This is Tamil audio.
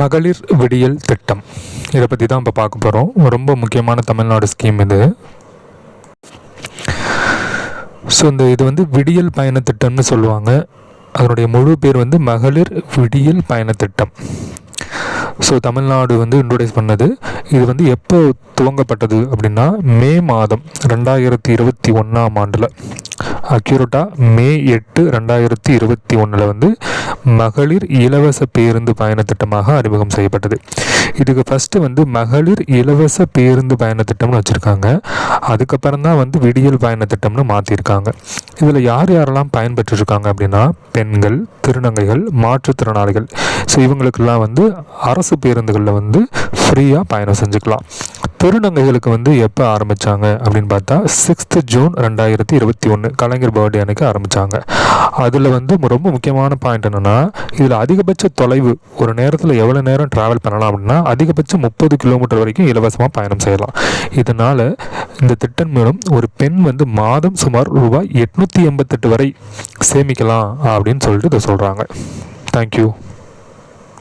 மகளிர் விடியல் திட்டம். இதை பற்றி தான் இப்போ பார்க்க போகிறோம் ரொம்ப முக்கியமான தமிழ்நாடு ஸ்கீம் இது. ஸோ இந்த இது வந்து விடியல் பயண திட்டம்னு சொல்லுவாங்க. அதனுடைய முழு பேர் வந்து மகளிர் விடியல் பயண திட்டம். ஸோ தமிழ்நாடு வந்து இன்ட்ரோடியூஸ் பண்ணது. இது வந்து எப்போ துவங்கப்பட்டது அப்படின்னா மே மாதம் ரெண்டாயிரத்தி இருபத்தி ஒன்றாம் ஆண்டில். அக்யூரேட்டாக மே எட்டு ரெண்டாயிரத்தி இருபத்தி ஒன்றில் வந்து மகளிர் இலவச பேருந்து பயண திட்டமாக அறிமுகம் செய்யப்பட்டது. இதுக்கு ஃபஸ்ட்டு வந்து மகளிர் இலவச பேருந்து பயண திட்டம்னு வச்சுருக்காங்க. அதுக்கப்புறம் தான் வந்து விடியல் பயண திட்டம்னு மாற்றிருக்காங்க இதில் யார் யாரெல்லாம் பயன்பெற்றிருக்காங்க அப்படின்னா பெண்கள் திருநங்கைகள் மாற்றுத்திறனாளிகள். ஸோ இவங்களுக்கெல்லாம் வந்து அரசு பேருந்துகளில் வந்து ஃப்ரீயாக பயணம் செஞ்சுக்கலாம். திருநங்கைகளுக்கு வந்து எப்போ ஆரம்பித்தாங்க அப்படின்னு பார்த்தா சிக்ஸ்த்து ஜூன் ரெண்டாயிரத்தி இருபத்தி ஒன்று கலைஞர் பர்த்டே அன்னைக்கு ஆரம்பித்தாங்க அதில் வந்து ரொம்ப முக்கியமான பாயிண்ட் என்னென்னா இதில் அதிகபட்ச தொலைவு ஒரு நேரத்தில் எவ்வளோ நேரம் ட்ராவல் பண்ணலாம் அப்படின்னா அதிகபட்சம் முப்பது கிலோமீட்டர் வரைக்கும் இலவசமாக பயணம் செய்யலாம். இதனால் இந்த திட்டம் மூலம் ஒரு பெண் வந்து மாதம் சுமார் ரூபாய் எட்நூற்றி எண்பத்தெட்டு வரை சேமிக்கலாம் அப்படின்னு சொல்லிட்டு இதை சொல்கிறாங்க தேங்க்யூ